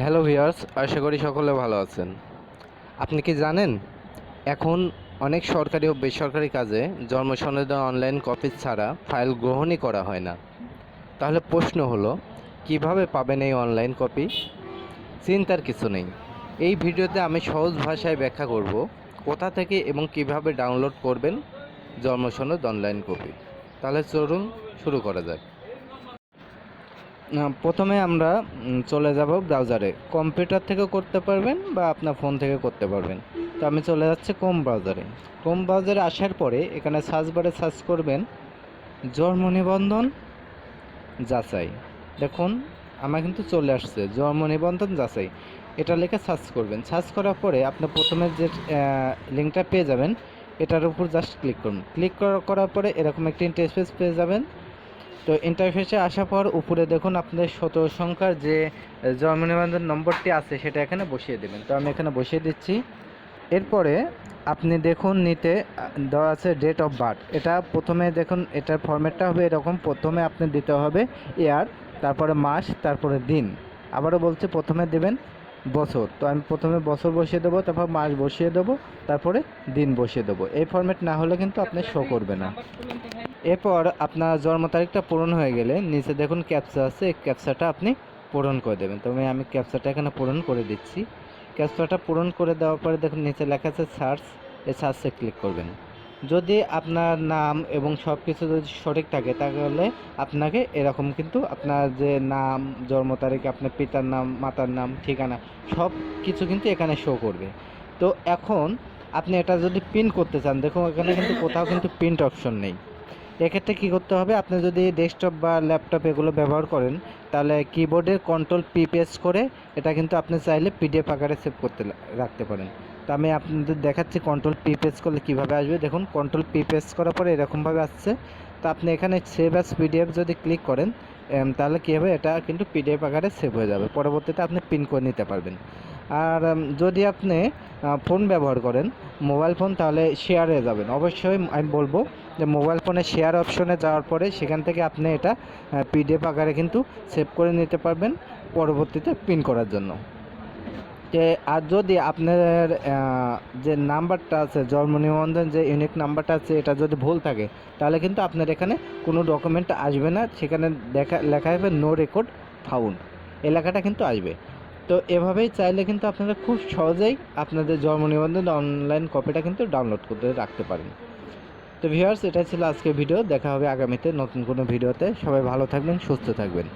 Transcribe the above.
Hello viewers আশা করি সকলে ভালো আছেন। আপনি কি জানেন এখন অনেক সরকারি ও বেসরকারি কাজে জন্ম অনলাইন কপি ছাড়া ফাইল গ্রহণই করা হয় না। তাহলে প্রশ্ন হলো কীভাবে পাবেন এই অনলাইন কপি চিন্তার কিছু নেই। এই ভিডিওতে আমি সহজ ভাষায় ব্যাখ্যা করব কোথা থেকে এবং কীভাবে ডাউনলোড করবেন জন্ম সনদ অনলাইন কপি তাহলে চলুন শুরু করা না, প্রথমে আমরা চলে যাব ব্রাউজারে কম্পিউটার থেকেও করতে পারবেন বা আপনার ফোন থেকে করতে পারবেন। তো আমি চলে যাচ্ছি ক্রোম ব্রাউজারে ক্রোম ব্রাউজারে আসার পরে এখানে সার্চ বারে সার্চ করবেন জন্ম নিবন্ধন যাচাই। দেখুন, আমার কিন্তু চলে আসছে জন্ম নিবন্ধন যাচাই। এটা লিখে সার্চ করবেন। সার্চ করার পরে আপনি প্রথমে যে লিঙ্কটা পেয়ে যাবেন, এটার উপর জাস্ট ক্লিক করুন। ক্লিক করার পরে এরকম একটি ইন্টারফেস পেয়ে যাবেন। তো ইন্টারফেসে আসার পর উপরে দেখুন আপনাদের শত সংখ্যার যে জন্ম নিবন্ধন নম্বরটি আছে, সেটা এখানে বসিয়ে দেবেন। তো আমি এখানে বসিয়ে দিচ্ছি। এরপরে আপনি দেখুন নিতে দেওয়া আছে ডেট অফ বার্থ এটা প্রথমে দেখুন, এটার ফরম্যাটটা হবে এরকম। প্রথমে আপনি দিতে হবে ইয়ার তারপরে মাস, তারপরে দিন। আবারও বলছি, প্রথমে দেবেন বছর। তো আমি প্রথমে বছর বসিয়ে দেবো, তারপর মাস বসিয়ে দেবো, তারপরে দিন বসিয়ে দেবো। এই ফরম্যাট না হলে কিন্তু আপনি শো করবে না। এরপর আপনার জন্ম তারিখটা পূরণ হয়ে গেলে নিচে দেখুন ক্যাপচা আছে, এই ক্যাপচাটা আপনি পূরণ করে দেবেন। তবে আমি ক্যাপচাটা এখানে পূরণ করে দিচ্ছি। ক্যাপচাটা পূরণ করে দেওয়ার পরে দেখুন নিচে লেখা আছে সার্চ এই সার্চে ক্লিক করবেন। যদি আপনার নাম এবং সব কিছু যদি সঠিক থাকে, তাহলে আপনাকে এরকম কিন্তু আপনার যে নাম, জন্ম তারিখ, আপনার পিতার নাম, মাতার নাম, ঠিকানা সব কিছু কিন্তু এখানে শো করবে। তো এখন আপনি এটা যদি পিন করতে চান, দেখুন এখানে কিন্তু কোথাও কিন্তু প্রিন্ট অপশন নেই। এক্ষেত্রে কী করতে হবে? আপনি যদি ডেস্কটপ বা ল্যাপটপ এগুলো ব্যবহার করেন, তাহলে কিবোর্ডের কন্ট্রোল পি প্রেস করে এটা কিন্তু আপনি চাইলে পিডিএফ আকারে সেভ করতে রাখতে পারেন। তো আমি আপনাদের দেখাচ্ছি কন্ট্রোল পি প্রেস করলে কীভাবে আসবে। দেখুন কন্ট্রোল পি প্রেস করার পরে এরকমভাবে আসছে। তো আপনি এখানে সেভ অ্যাস পিডিএফ যদি ক্লিক করেন তাহলে কী হবে? এটা কিন্তু পিডিএফ আকারে সেভ হয়ে যাবে। পরবর্তীতে আপনি পিন করে নিতে পারবেন। আর যদি আপনি ফোন ব্যবহার করেন, মোবাইল ফোন, তাহলে শেয়ারে যাবেন। অবশ্যই আমি বলব যে, মোবাইল ফোনে শেয়ার অপশনে যাওয়ার পরে সেখান থেকে আপনি এটা পিডিএফ আকারে কিন্তু সেভ করে নিতে পারবেন, পরবর্তীতে পিন করার জন্য। যে, আর যদি আপনার যে নাম্বারটা আছে, জন্ম নিবন্ধন যে ইউনিক নাম্বারটা আছে, এটা যদি ভুল থাকে, তাহলে কিন্তু আপনার এখানে কোনো ডকুমেন্ট আসবে না। সেখানে দেখা, লেখা হবে নো রেকর্ড ফাউন্ড এই লেখাটা কিন্তু আসবে। তো এভাবেই চাইলে কিন্তু আপনারা খুব সহজেই আপনাদের জন্ম নিবন্ধন অনলাইন কপিটা কিন্তু ডাউনলোড করতে রাখতে পারেন। তো ভিউয়ার্স এটাই ছিল আজকের ভিডিও দেখা হবে আগামীতে নতুন কোনো ভিডিওতে সবাই ভালো থাকবেন, সুস্থ থাকবেন।